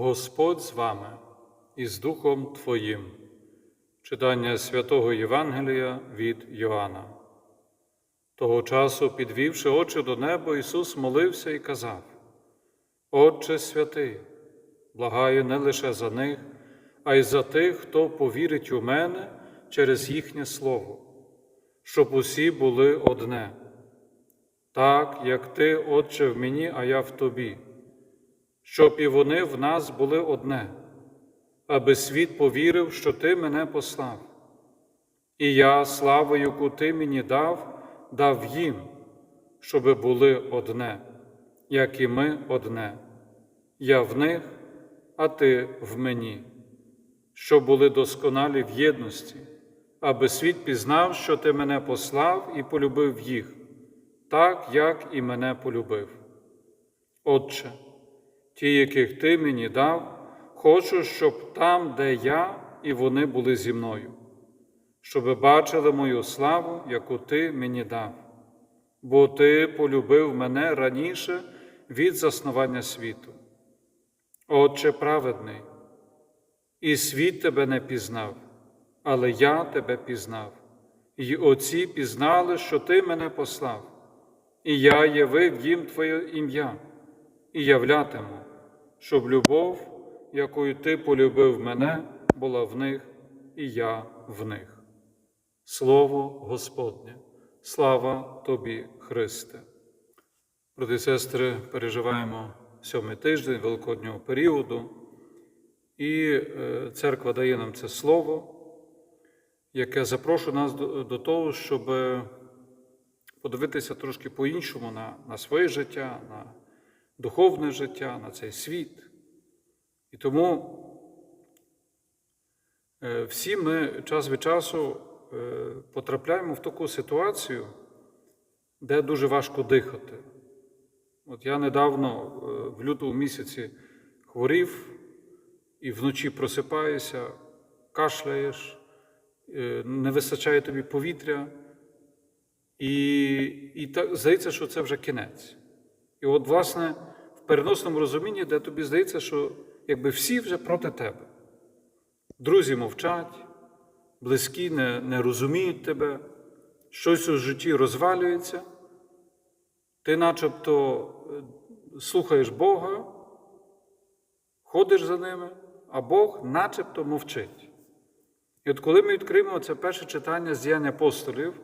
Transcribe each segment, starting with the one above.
Господь з вами і з Духом Твоїм. Читання святого Євангелія від Йоанна. Того часу, підвівши очі до неба, Ісус молився і казав: Отче святий, благаю не лише за них, а й за тих, хто повірить у мене через їхнє Слово, щоб усі були одне, так як Ти, Отче, в мені, а я в Тобі, щоб і вони в нас були одне, аби світ повірив, що Ти мене послав. І я, славу, яку Ти мені дав, дав їм, щоби були одне, як і ми одне. Я в них, а Ти в мені, щоб були досконалі в єдності, аби світ пізнав, що Ти мене послав і полюбив їх, так, як і мене полюбив. Отче, ті, яких Ти мені дав, хочу, щоб там, де я, і вони були зі мною, щоби бачили мою славу, яку Ти мені дав, бо Ти полюбив мене раніше від заснування світу. Отче праведний, і світ тебе не пізнав, але я тебе пізнав, і отці пізнали, що ти мене послав, і я явив їм Твоє ім'я, і являтиму, щоб любов, якою ти полюбив мене, була в них, і я в них. Слово Господнє, слава тобі, Христе. Брати і сестри, переживаємо сьомий тиждень Великоднього періоду, і е, церква дає нам це слово, яке запрошує нас до, того, щоб подивитися трошки по-іншому на, на своє життя, на духовне життя, на цей світ. І тому е, всі ми час від часу е, потрапляємо в таку ситуацію, де дуже важко дихати. От я недавно в лютому місяці хворів і вночі просипаюся, кашляєш, е, не вистачає тобі повітря, і і так здається, що це вже кінець. І от, власне, переносному розумінні, де тобі здається, що якби всі вже проти тебе. Друзі мовчать, близькі не, не розуміють тебе, щось у житті розвалюється. Ти начебто слухаєш Бога, ходиш за ними, а Бог начебто мовчить. І от коли ми відкриємо це перше читання з діяння апостолів,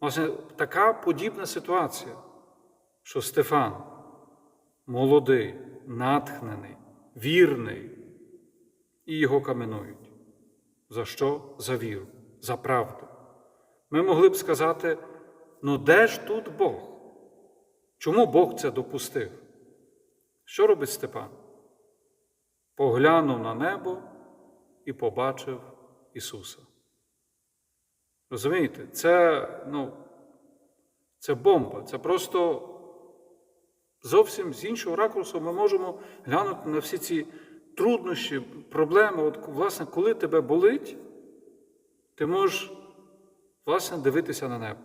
власне, така подібна ситуація, що Стефан молодий, натхнений, вірний, і його каменують. За що? За віру, за правду. Ми могли б сказати: ну де ж тут Бог? Чому Бог це допустив? Що робить Степан? Поглянув на небо і побачив Ісуса. Розумієте, це, ну, це бомба, це просто зовсім з іншого ракурсу ми можемо глянути на всі ці труднощі, проблеми. От, власне, коли тебе болить, ти можеш, власне, дивитися на небо.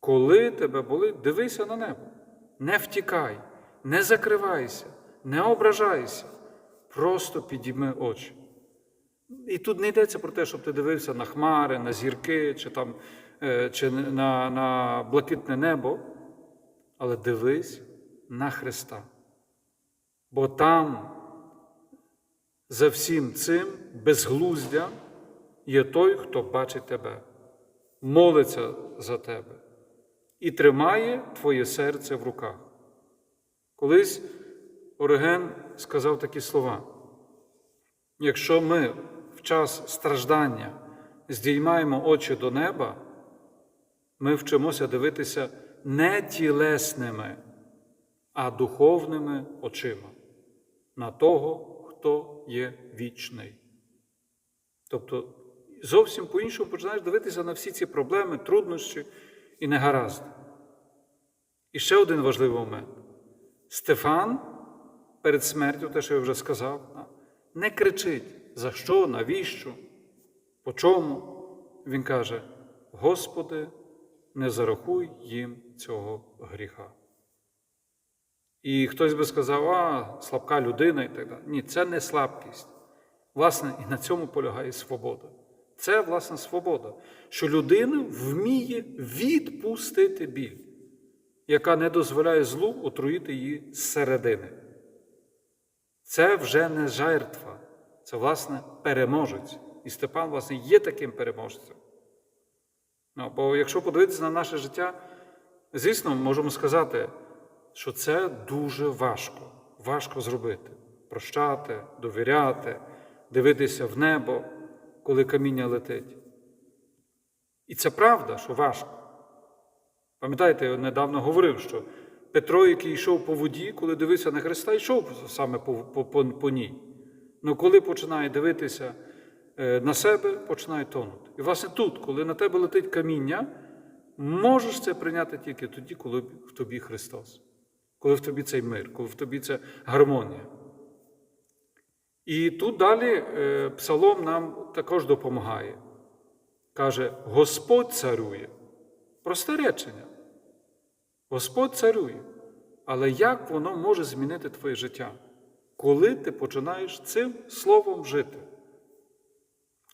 Коли тебе болить, дивися на небо. Не втікай, не закривайся, не ображайся, просто підійми очі. І тут не йдеться про те, щоб ти дивився на хмари, на зірки, чи там, е, чи на, на блакитне небо, але дивись на Христа. Бо там за всім цим безглуздя є той, хто бачить тебе, молиться за тебе і тримає твоє серце в руках. Колись Ориген сказав такі слова: якщо ми в час страждання здіймаємо очі до неба, ми вчимося дивитися не тілесними, а духовними очима на того, хто є вічний. Тобто зовсім по-іншому починаєш дивитися на всі ці проблеми, труднощі і негаразди. І ще один важливий момент. Стефан перед смертю, те, що я вже сказав, не кричить, за що, навіщо, по чому. Він каже: Господи, не зарахуй їм цього гріха. І хтось би сказав, а, слабка людина і так далі. Ні, це не слабкість. Власне, і на цьому полягає свобода. Це, власне, свобода, що людина вміє відпустити біль, яка не дозволяє злу отруїти її зсередини. Це вже не жертва, це, власне, переможець. І Степан, власне, є таким переможцем. Ну, бо якщо подивитися на наше життя, звісно, можемо сказати, що це дуже важко. Важко зробити. Прощати, довіряти, дивитися в небо, коли каміння летить. І це правда, що важко. Пам'ятаєте, я недавно говорив, що Петро, який йшов по воді, коли дивився на Христа, йшов саме по, по, по, по ній. Ну коли починає дивитися е, на себе, починає тонути. І власне тут, коли на тебе летить каміння, можеш це прийняти тільки тоді, коли в тобі Христос, коли в тобі цей мир, коли в тобі ця гармонія. І тут далі е, Псалом нам також допомагає. Каже, Господь царює. Просте речення. Господь царює. Але як воно може змінити твоє життя, коли ти починаєш цим словом жити?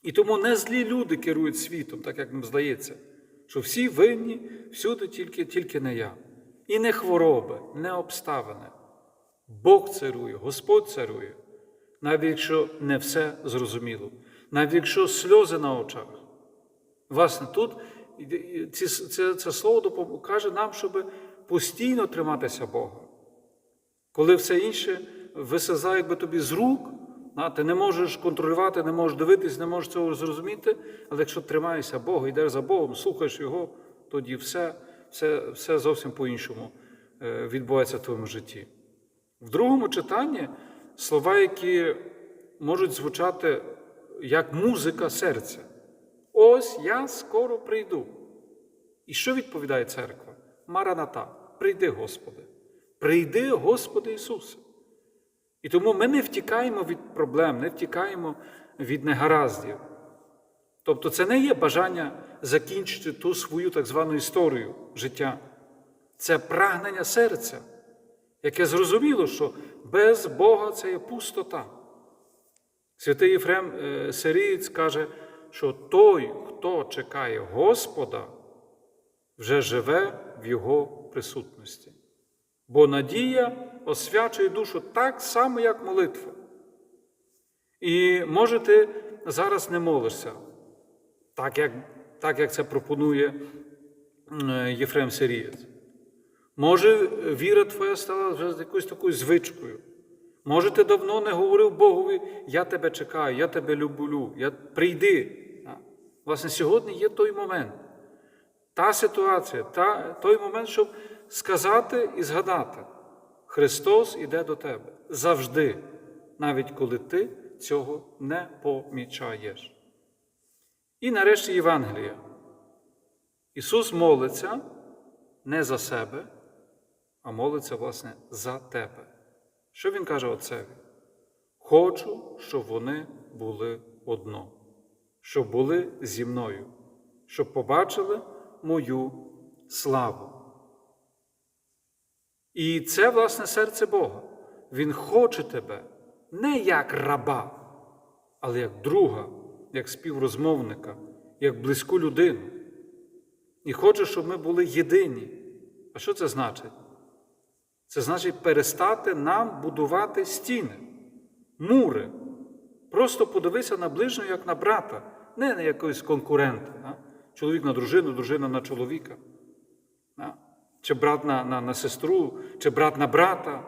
І тому не злі люди керують світом, так як нам здається, що всі винні, всюди тільки, тільки не я. І не хвороби, не обставини. Бог царує, Господь царує, навіть якщо не все зрозуміло, навіть якщо сльози на очах. Власне, тут ці, це, це слово каже нам, щоб постійно триматися Бога. Коли все інше висизає якби тобі з рук, ти не можеш контролювати, не можеш дивитись, не можеш цього зрозуміти, але якщо тримаєшся Бога, йдеш за Богом, слухаєш Його, тоді все, все, все зовсім по-іншому е, відбувається в твоєму житті. В другому читанні слова, які можуть звучати як музика серця. Ось я скоро прийду. І що відповідає церква? Мараната, прийди, Господи. Прийди, Господи Ісусе. І тому ми не втікаємо від проблем, не втікаємо від негараздів. Тобто це не є бажання закінчити ту свою так звану історію життя. Це прагнення серця, яке зрозуміло, що без Бога це є пустота. Святий Єфрем е, Сирієць каже, що той, хто чекає Господа, вже живе в Його присутності. Бо надія освячує душу так само, як молитва. І може ти зараз не молишся, так як, так як це пропонує е, Єфрем Сирієць. Може, віра твоя стала вже якоюсь такою звичкою. Може, ти давно не говорив Богові, я тебе чекаю, я тебе люблю, я... прийди. Власне, сьогодні є той момент, та ситуація, та, той момент, щоб сказати і згадати, Христос іде до тебе завжди, навіть коли ти цього не помічаєш. І нарешті Євангелія. Ісус молиться не за себе, а молиться, власне, за тебе. Що Він каже Отцеві? Хочу, щоб вони були одно, щоб були зі мною, щоб побачили мою славу. І це, власне, серце Бога. Він хоче тебе не як раба, але як друга, як співрозмовника, як близьку людину. І хоче, щоб ми були єдині. А що це значить? Це значить перестати нам будувати стіни, мури. Просто подивися на ближнього, як на брата, не на якогось конкурента. А? Чоловік на дружину, дружина на чоловіка. А? Чи брат на, на, на сестру, чи брат на брата.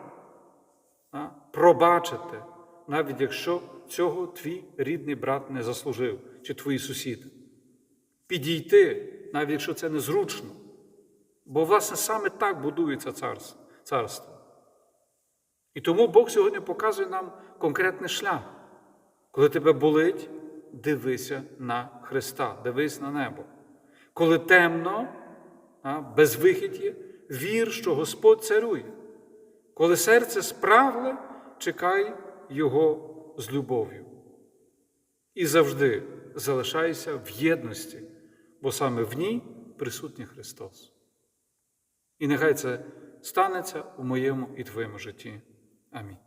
А? Пробачити, навіть якщо цього твій рідний брат не заслужив, чи твої сусіди. Підійти, навіть якщо це незручно. Бо, власне, саме так будується царство. І тому Бог сьогодні показує нам конкретний шлях. Коли тебе болить, дивися на Христа, дивись на небо. Коли темно, без вихідь, вір, що Господь царує. Коли серце справле, чекай Його з любов'ю. І завжди залишайся в єдності, бо саме в ній присутній Христос. І нехай це станеться у моєму і твоєму житті. Амінь.